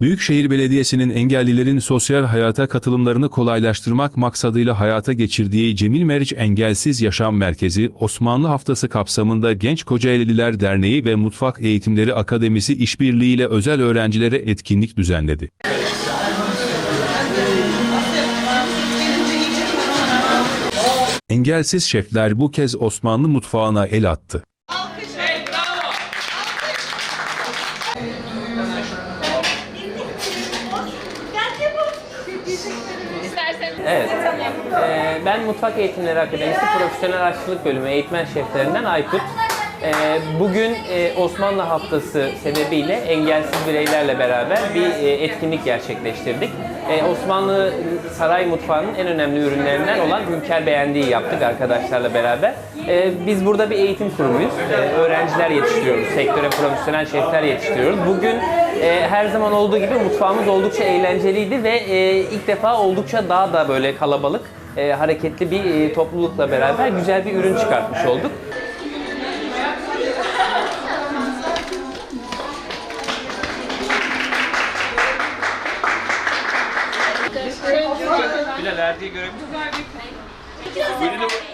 Büyükşehir Belediyesi'nin engellilerin sosyal hayata katılımlarını kolaylaştırmak maksadıyla hayata geçirdiği Cemil Meriç Engelsiz Yaşam Merkezi, Osmanlı Haftası kapsamında Genç Kocaeliler Derneği ve Mutfak Eğitimleri Akademisi işbirliğiyle özel öğrencilere etkinlik düzenledi. Engelsiz şefler bu kez Osmanlı mutfağına el attı. Evet. Ee, ben Mutfak Eğitimleri Akademisi Profesyonel Aşçılık Bölümü eğitmen şeflerinden Aykut. Ee, bugün e, Osmanlı Haftası sebebiyle engelsiz bireylerle beraber bir e, etkinlik gerçekleştirdik. Ee, Osmanlı saray mutfağının en önemli ürünlerinden olan hünkâr beğendiği yaptık arkadaşlarla beraber. Ee, biz burada bir eğitim kurumuyuz. Ee, öğrenciler yetiştiriyoruz, sektöre profesyonel şefler yetiştiriyoruz. Bugün e, her zaman olduğu gibi mutfağımız oldukça eğlenceliydi ve e, ilk defa oldukça daha da böyle kalabalık, e, hareketli bir e, toplulukla beraber güzel bir ürün çıkartmış olduk. Bilal verdiği görebilir miyim?